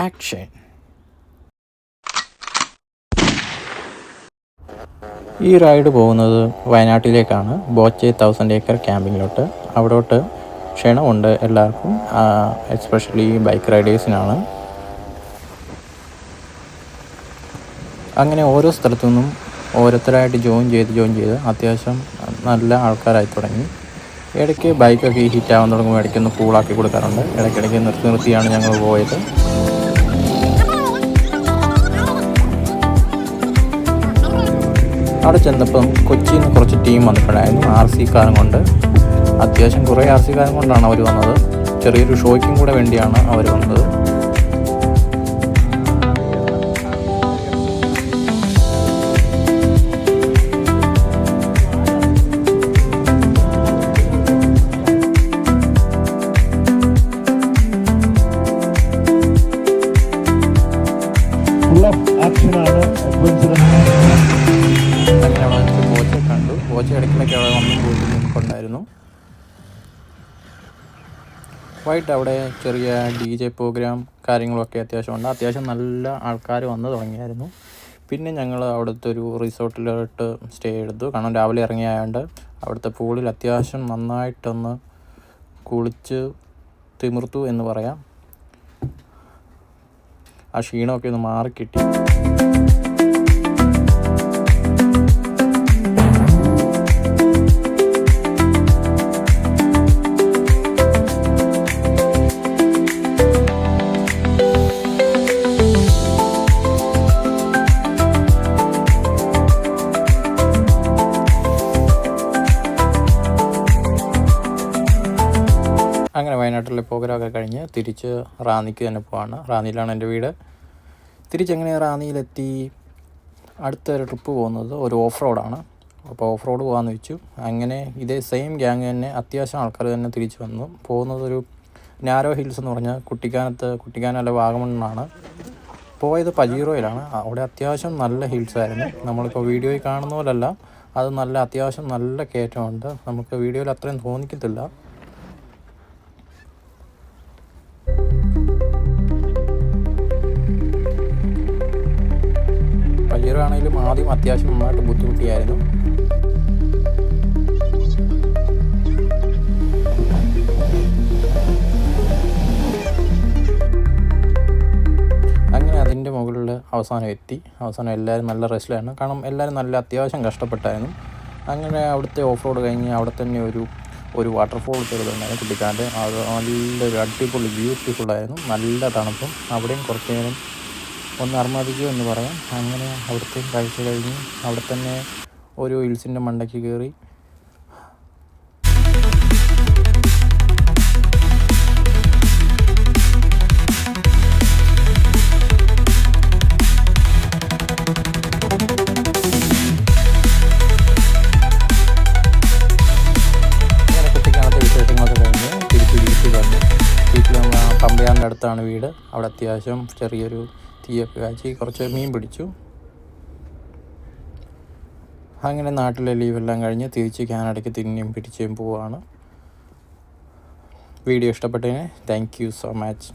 Action ഈ ride പോകുന്നത് വയനാട്ടിലേക്കാണ്. ബോച്ചെ തൗസൻഡ് ഏക്കർ ക്യാമ്പിങ്ങിലോട്ട് അവിടോട്ട് ക്ഷണമുണ്ട് എല്ലാവർക്കും. എസ്പെഷ്യലി ബൈക്ക് റൈഡേഴ്സിനാണ് അങ്ങനെ ഓരോ സ്ഥലത്തു നിന്നും ഓരോരുത്തരായിട്ട് ജോയിൻ ചെയ്ത് ജോയിൻ ചെയ്ത് അത്യാവശ്യം നല്ല ആൾക്കാരായി തുടങ്ങി. ഇടയ്ക്ക് ബൈക്കൊക്കെ ഹിറ്റ് ആവാൻ തുടങ്ങുമ്പോൾ ഇടയ്ക്കൊന്ന് കൂളാക്കി കൊടുക്കാറുണ്ട്. ഇടയ്ക്കിടയ്ക്ക് നിർത്തി നിർത്തിയാണ് ഞങ്ങൾ പോയത്. അവിടെ ചെന്നപ്പം കൊച്ചിയിൽ നിന്ന് കുറച്ച് ടീം വന്നിട്ടുണ്ടായിരുന്നു ആർ സി കാരം കൊണ്ട്. അത്യാവശ്യം കുറേ ആർ സി കാരം കൊണ്ടാണ് അവർ വന്നത്. ചെറിയൊരു ഷോയ്ക്കും കൂടെ വേണ്ടിയാണ് അവർ വന്നത്. കോച്ച് ഇടയ്ക്കിടയ്ക്ക് അവിടെ വന്നും പോയിട്ട് നിൽക്കുന്നുണ്ടായിരുന്നു വൈകിട്ട് അവിടെ ചെറിയ ഡി ജെ പ്രോഗ്രാം കാര്യങ്ങളൊക്കെ അത്യാവശ്യം ഉണ്ട്. അത്യാവശ്യം നല്ല ആൾക്കാർ വന്ന് തുടങ്ങിയായിരുന്നു. പിന്നെ ഞങ്ങൾ അവിടുത്തെ ഒരു റിസോർട്ടിലോട്ട് സ്റ്റേ എടുത്തു. കാരണം രാവിലെ ഇറങ്ങിയായതുകൊണ്ട് അവിടുത്തെ പൂളിൽ അത്യാവശ്യം നന്നായിട്ടൊന്ന് കുളിച്ച് തിമിർത്തു എന്ന് പറയാം. ആ ക്ഷീണമൊക്കെ ഒന്ന് മാറിക്കിട്ടി. വയനാട്ടിലെ പ്രോഗ്രാമൊക്കെ കഴിഞ്ഞ് തിരിച്ച് റാന്നിക്ക് തന്നെ പോവാണ്. റാന്നിയിലാണ് എന്റെ വീട്. തിരിച്ചെങ്ങനെ റാന്നിയിലെത്തി? അടുത്തൊരു ട്രിപ്പ് പോകുന്നത് ഒരു ഓഫ് റോഡാണ്. അപ്പോൾ ഓഫ് റോഡ് പോകാമെന്ന് വെച്ചു. അങ്ങനെ ഇതേ സെയിം ഗ്യാങ് തന്നെ അത്യാവശ്യം ആൾക്കാർ തന്നെ തിരിച്ചു വന്നു. പോകുന്നത് ഒരു നാരോ ഹിൽസ് എന്ന് പറഞ്ഞാൽ കുട്ടിക്കാനത്ത് കുട്ടിക്കാനല്ല വാഗമണ്ണാണ്. പോയത് പജീറോയിലാണ്. അവിടെ അത്യാവശ്യം നല്ല ഹിൽസ് ആയിരുന്നു. നമ്മളിപ്പോൾ വീഡിയോയിൽ കാണുന്ന പോലല്ല. അത് നല്ല അത്യാവശ്യം നല്ല കയറ്റമുണ്ട്. നമുക്ക് വീഡിയോയിൽ അത്രയും തോന്നിക്കത്തില്ല. ആണെങ്കിലും ആദ്യം അത്യാവശ്യം നന്നായിട്ട് ബുദ്ധിമുട്ടിയായിരുന്നു. അങ്ങനെ അതിന്റെ മുകളിൽ അവസാനം എത്തി. അവസാനം എല്ലാവരും നല്ല റെസ്റ്റിലായിരുന്നു. കാരണം എല്ലാവരും നല്ല അത്യാവശ്യം കഷ്ടപ്പെട്ടായിരുന്നു. അങ്ങനെ അവിടുത്തെ ഓഫ് റോഡ് കഴിഞ്ഞ് അവിടെ തന്നെ ഒരു ഒരു വാട്ടർഫോൾ ചെറുതുണ്ടായിരുന്നു കുട്ടിക്കാന്റെ അത് നല്ലൊരു അടിപൊളി ബ്യൂട്ടിഫുള്ളായിരുന്നു നല്ല തണുപ്പും അവിടെയും കുറച്ച് നേരം ഒന്ന് അർമാദിക്കൂ എന്ന് പറയാം. അങ്ങനെ അവിടുത്തെ കാഴ്ച കഴിഞ്ഞ്. അവിടെ തന്നെ ഒരു ഹിൽസിന്റെ മണ്ടയ്ക്ക് കയറി. പമ്പയാറിന്റെ അടുത്താണ് വീട്. അവിടെ അത്യാവശ്യം ചെറിയൊരു തീയൊക്കെ കാച്ചി കുറച്ച് മീൻ പിടിച്ചു. അങ്ങനെ നാട്ടിലെ ലീവെല്ലാം കഴിഞ്ഞ് തിരിച്ച് കാനഡയ്ക്ക് തിരിഞ്ഞും പിടിച്ചും പോവാണ്. വീഡിയോ ഇഷ്ടപ്പെട്ടതിന് താങ്ക് യു സോ മച്ച്